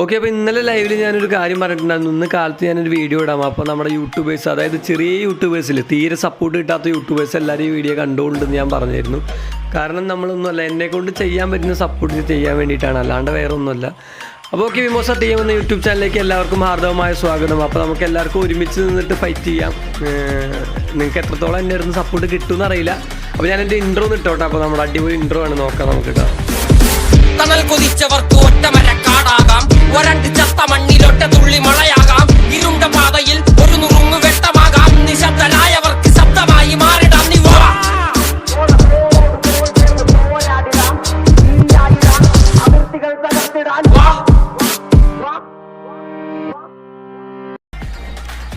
Okay അപ്പോൾ ഇന്നലെ ലൈവിൽ ഞാനൊരു കാര്യം പറഞ്ഞിട്ടുണ്ടായിരുന്നു. ഇന്ന് കാലത്ത് ഞാനൊരു വീഡിയോ ഇടാം. അപ്പോൾ നമ്മുടെ യൂട്യൂബേഴ്സ് അതായത് ചെറിയ യൂട്യൂബേഴ്സിൽ തീരെ സപ്പോർട്ട് കിട്ടാത്ത യൂട്യൂബേഴ്സ് എല്ലാവരും ഈ വീഡിയോ കണ്ടുകൊണ്ടെന്ന് ഞാൻ പറഞ്ഞിരുന്നു. കാരണം നമ്മളൊന്നുമല്ല എന്നെ കൊണ്ട് ചെയ്യാൻ പറ്റുന്ന സപ്പോർട്ട് ചെയ്യാൻ വേണ്ടിയിട്ടാണ്. അല്ലാണ്ട് വേറെ ഒന്നുമല്ല അപ്പോൾ ഓക്കെ വിമോസ ടി എം എന്ന യൂട്യൂബ് ചാനലിലേക്ക് എല്ലാവർക്കും ഹാർദവമായ സ്വാഗതം. അപ്പോൾ നമുക്ക് എല്ലാവർക്കും ഒരുമിച്ച് നിന്നിട്ട് ഫൈറ്റ് ചെയ്യാം. നിങ്ങൾക്ക് എത്രത്തോളം എന്റെ അടുത്ത് സപ്പോർട്ട് കിട്ടുമെന്ന് അറിയില്ല. അപ്പോൾ ഞാൻ എന്റെ ഇൻട്രോ ഒന്ന് ഇട്ടോട്ടെ. അപ്പോൾ നമ്മുടെ അടിപൊളി ഇൻട്രോ ആണ്. നോക്കാം നമുക്ക് കേട്ടോ. തണൽ കൊതിച്ചവർക്ക് ഒറ്റമര കാടാകാം.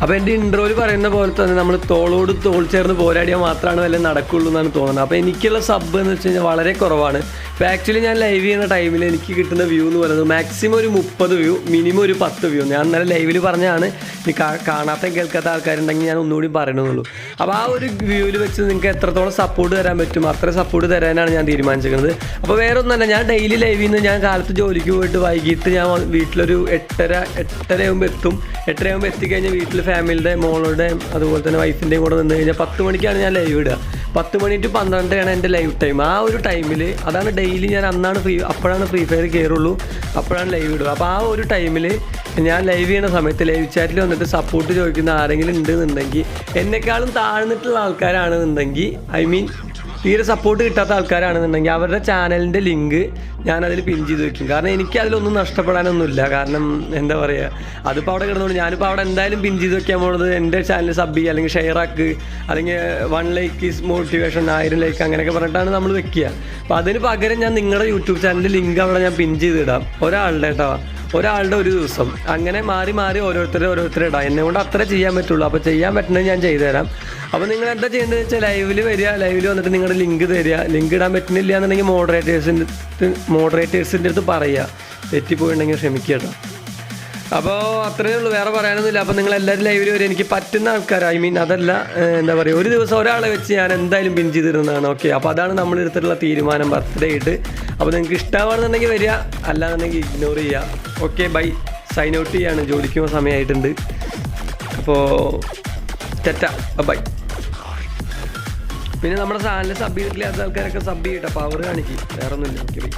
അപ്പോൾ എന്റെ ഇൻട്രോയിൽ പറയുന്ന പോലെ തന്നെ നമ്മൾ തോളോട് തോൾ ചേർന്ന് പോരാടിയാൽ മാത്രമാണ് വല്ല നടക്കുള്ളൂ എന്നാണ് തോന്നുന്നത്. അപ്പോൾ എനിക്കുള്ള സബ് എന്ന് വെച്ച് കഴിഞ്ഞാൽ വളരെ കുറവാണ്. ഇപ്പോൾ ആക്ച്വലി ഞാൻ ലൈവ് ചെയ്യുന്ന ടൈമിൽ എനിക്ക് കിട്ടുന്ന വ്യൂ എന്ന് പറയുന്നത് മാക്സിമം ഒരു മുപ്പത് വ്യൂ മിനിമം ഒരു പത്ത് വ്യൂ ഞാൻ ഇന്നലെ ലൈവിൽ പറഞ്ഞാണ് ഇനി കാണാത്ത കേൾക്കാത്ത ആൾക്കാരുണ്ടെങ്കിൽ ഞാൻ ഒന്നുകൂടി പറയണമെന്നുള്ളൂ അപ്പോൾ ആ ഒരു വ്യൂവിൽ വെച്ച് നിങ്ങൾക്ക് എത്രത്തോളം സപ്പോർട്ട് തരാൻ പറ്റും അത്ര സപ്പോർട്ട് തരാനാണ് ഞാൻ തീരുമാനിച്ചിരിക്കുന്നത്. അപ്പോൾ വേറെ ഒന്നല്ല ഞാൻ ഡെയിലി ലൈവിൽ നിന്ന് ഞാൻ കാലത്ത് ജോലിക്ക് പോയിട്ട് വൈകിട്ട് ഞാൻ വീട്ടിലൊരു എട്ടര എട്ടര ആകുമ്പോൾ എത്തും. എട്ടര ആകുമ്പോൾ എത്തിക്കഴിഞ്ഞാൽ വീട്ടിൽ ഫാമിലിയുടെ മോളുടെയും അതുപോലെ തന്നെ വൈഫിന്റെയും കൂടെ നിന്ന് കഴിഞ്ഞാൽ പത്ത് മണിക്കാണ് ഞാൻ ലൈവ് ഇടുക. പത്ത് മണി ടു പന്ത്രണ്ടാണ് എന്റെ ലൈവ് ടൈം. ആ ഒരു ടൈമിൽ അതാണ് ഡെയിലി ഞാൻ അന്നാണ് ഫ്രീ അപ്പോഴാണ് ഫ്രീ ഫയർ കയറുള്ളൂ. അപ്പോഴാണ് ലൈവ് ഇടുക. അപ്പോൾ ആ ഒരു ടൈമിൽ ഞാൻ ലൈവ് ചെയ്യുന്ന സമയത്ത് ലൈവ് ചാറ്റിൽ വന്നിട്ട് സപ്പോർട്ട് ചോദിക്കുന്ന ആരെങ്കിലും ഉണ്ടെന്നുണ്ടെങ്കിൽ എന്നെക്കാളും താഴ്ന്നിട്ടുള്ള ആൾക്കാരാണെന്നുണ്ടെങ്കിൽ ഐ മീൻ തീരെ സപ്പോർട്ട് കിട്ടാത്ത ആൾക്കാരാണെന്നുണ്ടെങ്കിൽ അവരുടെ ചാനലിന്റെ ലിങ്ക് ഞാനതിൽ പിൻ ചെയ്ത് വെക്കും. കാരണം എനിക്ക് അതിലൊന്നും നഷ്ടപ്പെടാനൊന്നുമില്ല. കാരണം എന്താ പറയുക അതിപ്പോൾ അവിടെ കിടന്നുകൊണ്ട് ഞാനിപ്പോൾ അവിടെ എന്തായാലും പിൻ ചെയ്ത് വെക്കാൻ പോകുന്നത് എന്റെ ചാനൽ സബ് ചെയ്യുക അല്ലെങ്കിൽ ഷെയർ ആക്ക് അല്ലെങ്കിൽ വൺ ലൈക്ക് ഈസ് മോട്ടിവേഷൻ ആയിരം ലൈക്ക് അങ്ങനെയൊക്കെ പറഞ്ഞിട്ടാണ് നമ്മൾ വെക്കുക. അപ്പോൾ അതിന് പകരം ഞാൻ നിങ്ങളുടെ യൂട്യൂബ് ചാനലിന്റെ ലിങ്ക് അവിടെ ഞാൻ പിൻ ചെയ്തിടാം ഒരാളുടെ കേട്ടോ. ഒരാളുടെ ഒരു ദിവസം അങ്ങനെ മാറി മാറി ഓരോരുത്തരെ ഓരോരുത്തരെ ഇടാം. എന്നെ കൊണ്ട് അത്ര ചെയ്യാൻ പറ്റുള്ളൂ. അപ്പോൾ ചെയ്യാൻ പറ്റുന്നത് ഞാൻ ചെയ്തു തരാം. അപ്പോൾ നിങ്ങൾ എന്താ ചെയ്യേണ്ടത് വെച്ചാൽ ലൈവിൽ വരിക. ലൈവിൽ വന്നിട്ട് നിങ്ങളുടെ ലിങ്ക് തരിക. ലിങ്ക് ഇടാൻ പറ്റുന്നില്ല എന്നുണ്ടെങ്കിൽ മോഡറേറ്റേഴ്സിന്റെ മോഡറേറ്റേഴ്സിന്റെ അടുത്ത് പറയുക. തെറ്റിപ്പോയിട്ടുണ്ടെങ്കിൽ ക്ഷമിക്കുക കേട്ടോ. അപ്പോൾ അത്രയേ ഉള്ളൂ വേറെ പറയാനൊന്നുമില്ല. അപ്പോൾ നിങ്ങൾ എല്ലാവരും ലൈവിൽ വരും എനിക്ക് പറ്റുന്ന ആൾക്കാർ ഐ മീൻ അതല്ല എന്താ പറയുക ഒരു ദിവസം ഒരാളെ വെച്ച് ഞാൻ എന്തായാലും പിൻ ചെയ്തിരുന്നതാണ്. ഓക്കെ അപ്പോൾ അതാണ് നമ്മൾ എടുത്തിട്ടുള്ള തീരുമാനം ബർത്ത്ഡേ ആയിട്ട്. അപ്പോൾ നിങ്ങൾക്ക് ഇഷ്ടമാണെന്നുണ്ടെങ്കിൽ വരിക അല്ലാന്നുണ്ടെങ്കിൽ ഇഗ്നോർ ചെയ്യുക. ഓക്കെ ബൈ സൈൻ ഔട്ട് ചെയ്യാണ്. ജോലിക്ക് പോകുന്ന സമയമായിട്ടുണ്ട്. അപ്പോൾ തെറ്റ. ബൈ പിന്നെ നമ്മുടെ ചാനൽ സബ് ചെയ്തിട്ടില്ലാത്ത ആൾക്കാരൊക്കെ സബ് ചെയ്യട്ടെ പവർ കാണിക്കും. വേറെ ഒന്നുമില്ല ഓക്കെ ബൈ